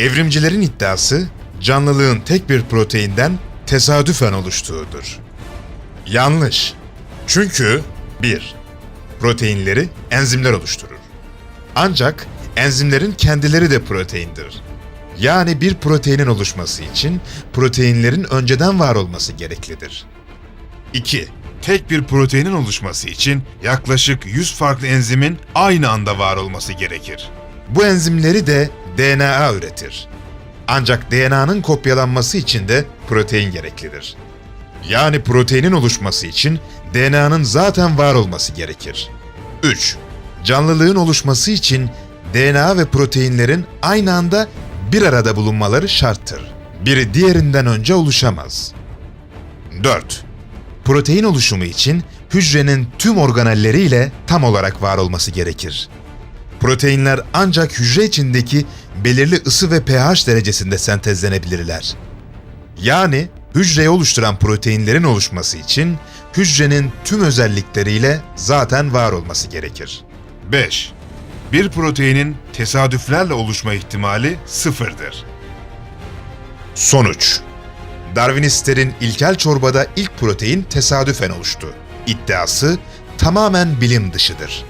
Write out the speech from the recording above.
Evrimcilerin iddiası canlılığın tek bir proteinden tesadüfen oluştuğudur. Yanlış. Çünkü 1. Proteinleri enzimler oluşturur. Ancak enzimlerin kendileri de proteindir. Yani bir proteinin oluşması için proteinlerin önceden var olması gereklidir. 2. Tek bir proteinin oluşması için yaklaşık 100 farklı enzimin aynı anda var olması gerekir. Bu enzimleri de DNA üretir. Ancak DNA'nın kopyalanması için de protein gereklidir. Yani proteinin oluşması için DNA'nın zaten var olması gerekir. 3. Canlılığın oluşması için DNA ve proteinlerin aynı anda bir arada bulunmaları şarttır. Biri diğerinden önce oluşamaz. 4. Protein oluşumu için hücrenin tüm organelleriyle tam olarak var olması gerekir. Proteinler ancak hücre içindeki belirli ısı ve pH derecesinde sentezlenebilirler. Yani hücreyi oluşturan proteinlerin oluşması için hücrenin tüm özellikleriyle zaten var olması gerekir. 5. Bir proteinin tesadüflerle oluşma ihtimali sıfırdır. Sonuç Darwinistlerin ilkel çorbada ilk protein tesadüfen oluştu. İddiası tamamen bilim dışıdır.